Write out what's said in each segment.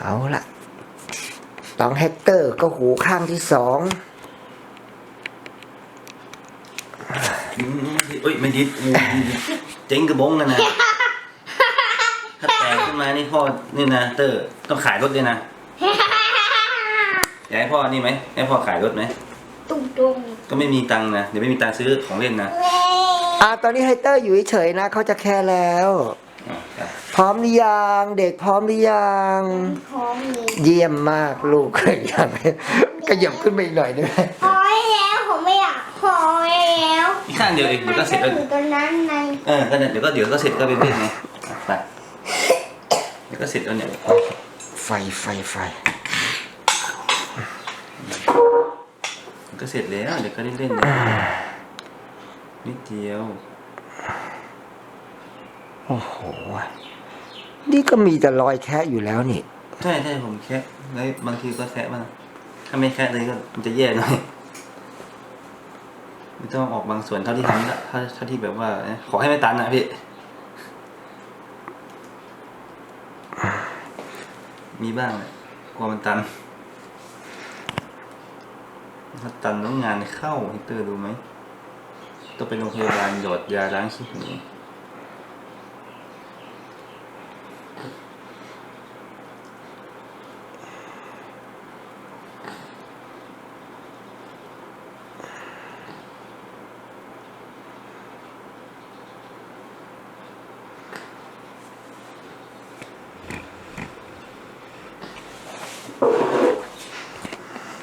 เอาละน้องแฮกเตอร์ก็หูข้างที่สองอืมเอ้ยไม่ดิดอืมเจ๊งกระบงกันนะ ถ้าแตกขึ้นมานี่พ่อนี่นะเตอร์ต้องขายรถเลยนะอยากให้พ่อนี่ไหมให้พ่อขายรถไหมตุ้งตุ้งก็ไม่มีตังค์นะเดี๋ยวไม่มีตังค์ซื้อของเล่นนะอ่าตอนนี้ไฮเตอร์อยู่เฉยๆนะเขาจะแค่แล้วอะครับ พร้อมหรือยังเด็กพร้อมหรือยังพร้อมเลยเยี่ยมมากลูกอยากขยับขึ้นไปอีกหน่อยได้ไหมพอแล้วผมไม่อยากพอแล้วอีกข้างเดียวเองเดี๋ยวก็เสร็จแล้วอยู่ตรงนั้นในเออก็เนี่ยเดี๋ยวก็เดี๋ยวก็เสร็จก็เป็นเรื่องไงอะไปเดี๋ยวก็เสร็จแล้วเนี่ยไฟไฟไฟเดี๋ยวก็เสร็จแล้วเดี๋ยวก็ได้เล่นนะนิดเดียว โอ้โห นี่ก็มีแต่รอยแคะอยู่แล้วนี่ ใช่ใช่ผมแค่แล้วบางทีก็แค่บ้างถ้าไม่แค่เลยก็มันจะแย่หน่อยไม่ต้องออกบางส่วนเท่าที่ทำได้ถ้าเท่าที่แบบว่า ขอให้ไม่ตันนะพี่ มีบ้างแหละกลัวมันตันถ้าตันต้องงานเข้าฮิตเตอร์ดูไหมต้องไปโรงพยาบาลหยอดยาล้างขี้หู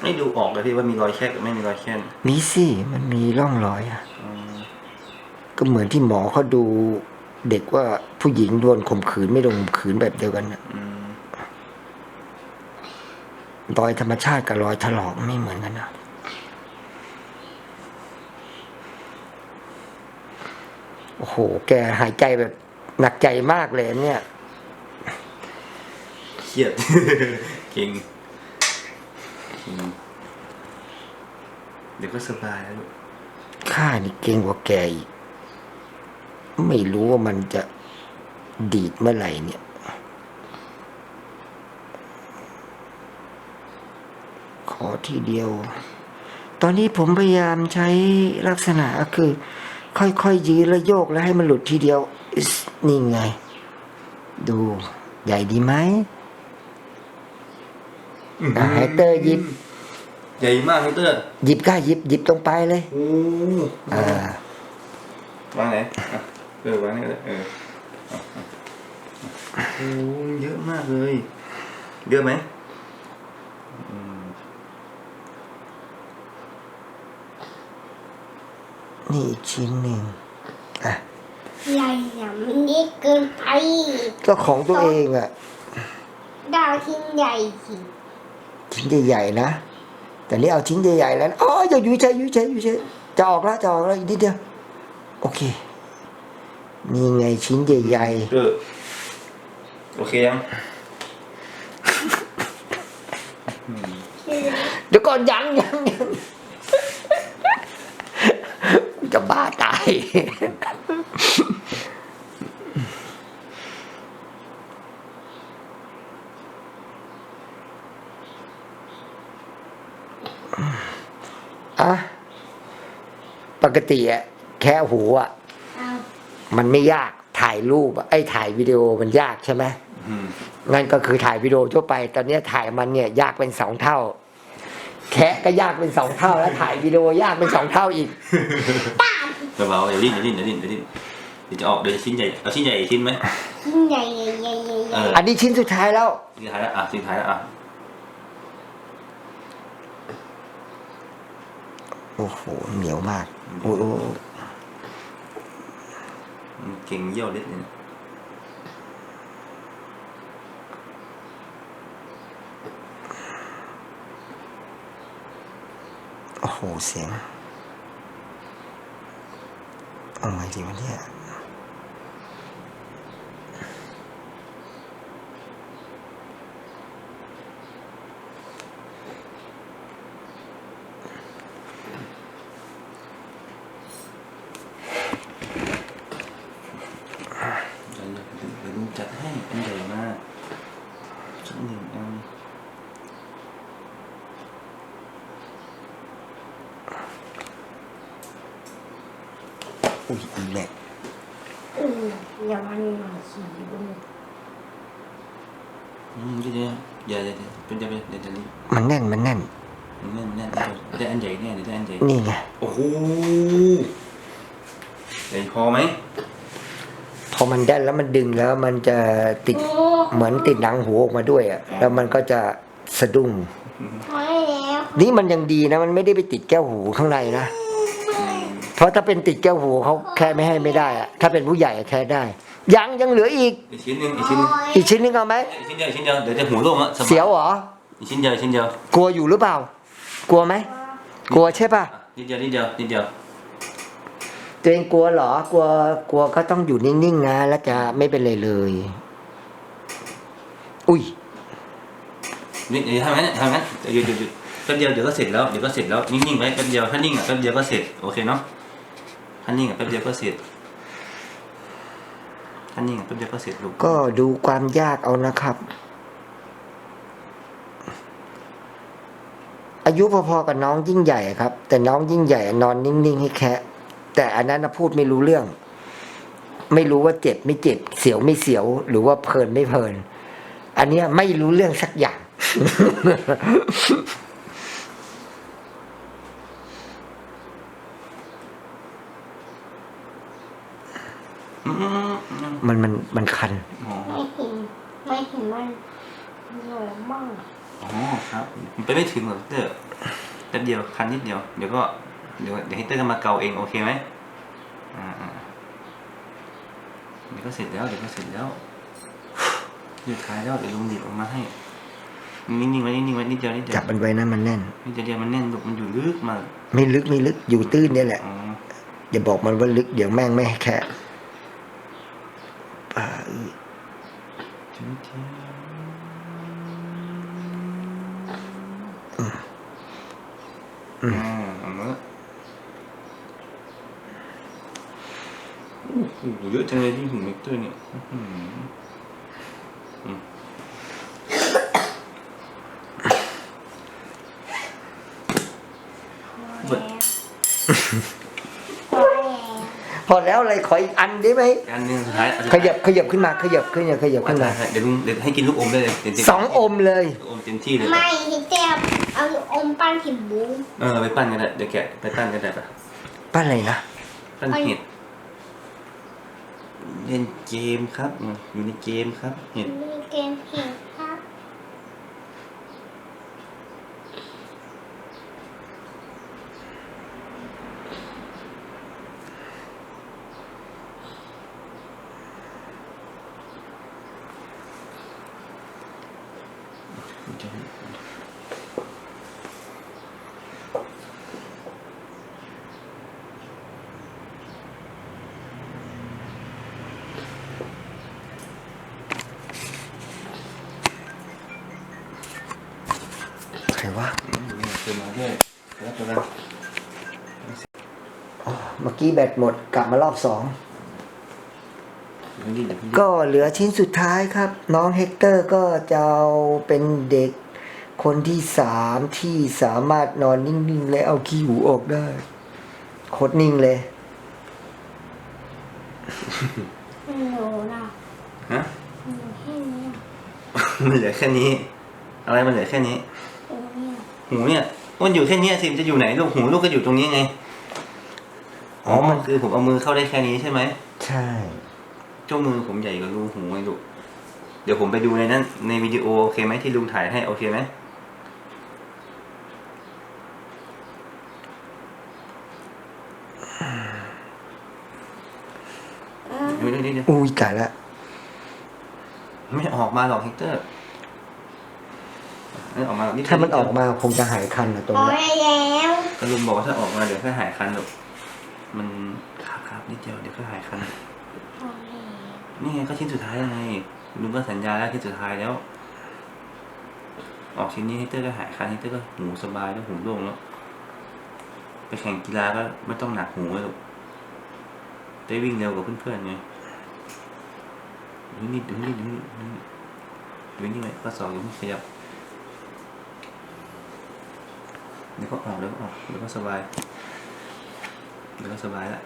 ไม่ดูออกเลยพี่ว่ามีรอยแค่กับไม่มีรอยแค่มีสิมันมีร่องรอยอะอืมก็เหมือนที่หมอเขาดูเด็กว่าผู้หญิงโดนข่มขืนไม่โดนข่มขืนแบบเดียวกันนะอืมรอยธรรมชาติกับรอยถลอกไม่เหมือนกันนะโอ้โห แกหายใจแบบหนักใจมากเลยเนี่ย เครียดเก่ง เก่งเดี๋ยวก็สบายแล้วลูกข้านี่เก่งกว่าแกอีก ไม่รู้ว่ามันจะดีดเมื่อไหร่เนี่ย ขอทีเดียว ตอนนี้ผมพยายามใช้ลักษณะก็คือ ค่อยๆยืนแล้วโยกแล้วให้มันหลุดทีเดียว นี่ไง ดูใหญ่ดีไหม อะให้เตอร์หยิบ ใหญ่มากพี่เตอร์หยิบก้าหยิบหยิบตรงไปลายเลย โอ้อ่า วางไหนอะเออวางนี่ก็ได้เอออะอะอะโอ้เยอะมากเลยเยอะไหมอืมนี่อีกชิ้นหนึ่งอะใหญ่อะมันเล็กเกินไป ก็ของตัวเองอะดาวทิ้งใหญ่สิ ชิ้นใหญ่ๆนะ แต่นี่เอาชิ้นใหญ่ๆแล้วนะอ๋ออย่าอยู่เฉยอยู่เฉยอยู่เฉยจะออกแล้วจะออกแล้วอีกนิดเดียวโอเคนี่ไงชิ้นใหญ่เออโอเคยังอืมๆเดี๋ยวก่อนยังยังยังจะบ้าตาย ปกติอะแค่หูอะเอามันไม่ยากถ่ายรูปอะไอ้ถ่ายวิดีโอมันยากใช่ไหมอืมงั้นก็คือถ่ายวิดีโอทั่วไป ตอนเนี้ยถ่ายมันเนี่ยยากเป็นสองเท่า แคะก็ยากเป็นสองเท่า แล้วถ่ายวิดีโอยากเป็นสองเท่าอีกเบาๆอย่าดิ้นอย่าดิ้นอย่าดิ้นอย่าดิ้นเดี๋ยวจะออกเดี๋ยวชิ้นใหญ่เอาชิ้นใหญ่อีกชิ้นไหมทิ้งใหญ่ใหญ่ใหญ่ใหญ่เอออันนี้ชิ้นสุดท้ายแล้วชิ้นท้ายแล้วอะชิ้นท้ายแล้วอะโอ้โหเหนียวมาก โอ้โหอืมเก่งเยี่ยวเล็ดเลยนะโอ้โห เสียงเอาไงดีวะเนี่ย เดี๋ยวเดี๋ยวลุงจัดให้มันใหญ่มากชิ้น หนึ่งอัน อุ้ยอีแหละอืมอย่ามันหน่อยสิดูอืมเดี๋ยวเดี๋ยวเดี๋ยวเดี๋ยวเป็นจะเป็นเดี๋ยวจะรีบมันแน่นมันแน่นแน่นแน่นเดี๋ยวได้อันใหญ่แน่เดี๋ยวได้อันใหญ่นี่ไงโอ้โหใหญ่พอไหมพอมันแน่นแล้วมันดึงแล้วมันจะติดโอ้เหมือนติดหนังหูออกมาด้วยอะแล้วมันก็จะสะดุ้ง พอแล้ว นี่มันยังดีนะ มันไม่ได้ไปติดแก้วหูข้างในนะเพ ราะถ้าเป็นติดแก้วหูเขาแค่ไม่ให้ไม่ได้อะถ้าเป็นผู้ใหญ่อะแค่ได้ ยังยังเหลืออีก อีกชิ้นหนึ่งอีกชิ้นหนึ่งอีกชิ้นนึงเอาไหมอีกชิ้นเดียวอีกชิ้นเดียวเดี๋ยวจะหูโล่งอะสบาเสียวเหรอ อีกชิ้นเดียวอีกชิ้นเดียวกลัวอยู่หรือเปล่า กลัวไหม กลัวใช่ป่ะ อะนิดเดียวนิดเดียวนิดเดียวตัวเองกลัวเหรอ กลัว กลัวก็ต้องอยู่นิ่งๆนะ แล้วจะไม่เป็นไรเลย อุ้ยนี่เดี๋ยวทำงั้นทำงั้นเดี๋ยวหยุดหยุดหยุดแป๊บเดียวเดี๋ยวก็เสร็จแล้วเดี๋ยวก็เสร็จแล้วนิ่งๆไว้แป๊บเดียวถ้านิ่งอะแป๊บเดียวก็เสร็จโอเคเนาะ ถ้านิ่งอะแป๊บเดียวก็เสร็จถ้านิ่งอะแป๊บเดียวก็เสร็จลูกก็ดูความยากเอานะครับ อายุพอๆกับน้องยิ่งใหญ่ครับ แต่น้องยิ่งใหญ่นอนนิ่งๆให้แคะแต่อันนั้นพูดไม่รู้เรื่อง ไม่รู้ว่าเจ็บไม่เจ็บ เสียวไม่เสียว หรือว่าเพลินไม่เพลิน อันเนี้ยไม่รู้เรื่องสักอย่าง มอืมอืมมันมันมันคันอ๋อไม่เห็นไม่เห็นมันหนูมากอ๋อครับ มันไปไม่ถึงหรอกเตอร์แป๊บเดียวคันนิดเดียว เดี๋ยวก็เดี๋ยวเดี๋ยวให้เตอร์ก็มาเกาเองโอเคไหมอ่าอ่าเดี๋ยวก็เสร็จแล้วเดี๋ยวก็เสร็จแล้วหยุดท้ายแล้วเดี๋ยวลุงหยิบออกมาให้นิ่งๆไว้นิ่งๆไว้นิดเดียวนิดเดียวจับมันไว้นะมันแน่นนิดเดียวมันแน่นลูกมันอยู่ลึกมากไม่ลึกไม่ลึกอยู่ตื้นเนี่ยแหละ อ๋อ อย่าบอกมันว่าลึกเดี๋ยวแม่งไม่ให้แคะอ่า จุ๊บจิ๊บอ่าเอามาโอ้โหเยอะจังเลยที่หู มิกเตอร์เนี่ยอื้อหือพอแล้วพอแล้วพอแล้วอะไรขออีกอันได้ไหมอันหนึงสุดท้ายอันสุดขท้ายับขยับขึ้นมาขยับขึ้นมาขยับขึ้นมาเดี๋ยวลุงเดี๋ยวให้กินลูกอมได้เลยเต็มที่สองอมเลย ลูกอมเต็มที่เลย ไม่ที่เจ็บเอาอมปั้นหินบูมเออไปปั้นกันได้เดี๋ยวแกะไปปั้นกันได้ปะป้าอะไรนะปั้นเห็ดเล่นเกมครับอืมอยู่ในเกมครับเห็ดมีเกมเห็นครับ ใครวะอืมเติมมาด้วยแล้วตัวนั้นอ๋อเมื่อกี้แบตหมดกลับมารอบสอง เดี๋ยวนี้เดี๋ยวนี้ ก็เหลือชิ้นสุดท้ายครับ น้องเฮกเตอร์ก็จะเอาเป็นเด็กคนที่สามที่สามารถนอนนิ่งๆ และเอาขี้หูออกได้โคตรนิ่งเลย หนูนะฮะ หนูแค่นี้มันเหลือแค่นี้ อะไรมันเหลือแค่นี้ หนูเนี่ยหูเนี่ยมันอยู่แค่เนี้ยสิมันจะอยู่ไหนลูกหูลูกก็อยู่ตรงนี้ไง อ๋อ มันคือผมเอามือเข้าได้แค่นี้ใช่ไหม ใช่เจ้ามือผมใหญ่กว่ารูหูไงลูกเดี๋ยวผมไปดูในนั้นในวิดีโอโอเคไหมที่ลุงถ่ายให้โอเคไหมอืมเดี๋ยวเดี๋ยวเดี๋ยวอุ้ยตายละไม่ออกมาหรอกเฮกเตอร์ไม่ออกมาหรอกถ้ามันออกมาคงจะหายคันนะตรงพอเนี้ยแล้ว ก็ลุงบอกว่าถ้าออกมาเดี๋ยวแค่หายคันหรอกมัน ครับครับนิดเดียวเดี๋ยวก็หายคันพอแล้วนี่ไงก็ชิ้นสุดท้ายไงลุงก็สัญญาแล้วชิ้นสุดท้ายแล้ว ออกชิ้นนี้ให้เตอร์ก็หายคันให้เตอร์ก็หูสบายแล้วหูโล่งแล้วไปแข่งกีฬาก็ไม่ต้องหนักหูเลยลูกได้วิ่งเร็วกว่าเพื่อนๆไงดูนี่ดูนี่ดูนี่ดูนี่อยู่นี่เลยข้อสองอยู่นี่ขยับเดี๋ยวก็ออกเดี๋ยวก็ออกเดี๋ยวก็สบายเดี๋ยวก็สบายละ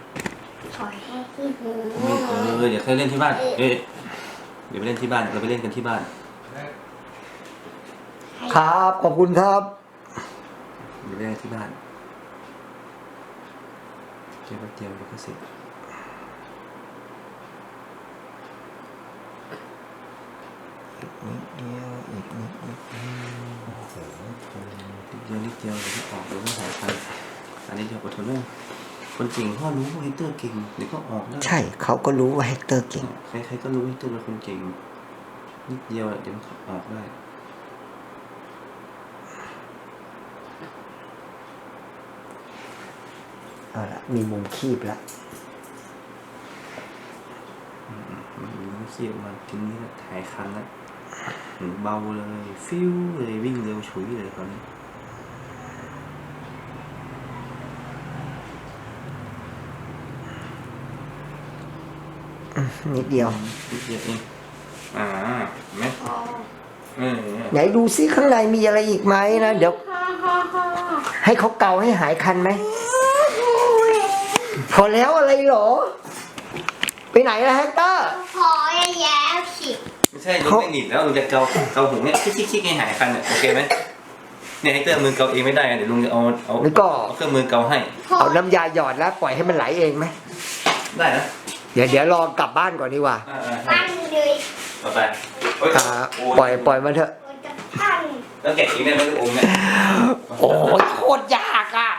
ขอให้ที่หูนี่เออเดี๋ยวเคยเล่นที่บ้านเอ๊ะเดี๋ยวไปเล่นที่บ้านเราไปเล่นกันที่บ้านครับ ขอบคุณครับเดี๋ยวไปเล่นกันที่บ้านเดี๋ยวแป๊บเดียวเดี๋ยวก็เสร็จนิดเดียวอีกนิดนิดนิดเดียวนิดเดียวเดี๋ยวก็ออกเดี๋ยวก็หายไปอันนี้เดี๋ยวอดทนด้วย คนเก่งพ่อรู้ว่าเฮเตอร์เก่งเดี๋ยวก็ออกได้ใช่เขาก็รู้ว่าเฮกเตอร์เก่งใครๆก็รู้ว่าตัวเป็นคนเก่งนิดเดียวอะเดี๋ยวมันออกได้เอาละมีมุมคีบแล้วมันมีน้ำขี้ออกมาทีนี้ก็หายคันแล้วหูเบาเลย ฟิวเลยวิ่งเร็วฉุยเลยตอนนี้ นิดเดียวนิดเดียวเองอ่าเห็นไหมอ๋อเออไหนดูซิข้างในมีอะไรอีกไหมนะเดี๋ยวฮ่าฮ่าฮ่าให้เขาเกาให้หายคันไหมพอแล้วอะไรเหรอ ไปไหนล่ะเฮกเตอร์พอแย่ๆสิไม่ใช่ลุงไม่หนีบแล้วลุงจะเกาเกาหูเนี่ยคิกๆๆให้หายคันเนี่ยโอเคไหมเนี่ยให้เตอร์มือเกาเองไม่ได้อะเดี๋ยวลุงจะเอาเอาแล้วก็เอาเครื่องมือเกาให้ เอาน้ำยาหยอดแล้วปล่อยให้มันไหลเองไหมได้นะ เดี๋ยวเดี๋ยวรอกลับบ้านก่อนดีกว่าอ่าๆปั้นเลยต่อไปเฮ้ยอ่าปล่อยปล่อยมันเถอะ มันจะปั้นแล้วแกะอีกเนี่ยมันจะอมเนี่ยโอ้ยโคตรยากอะ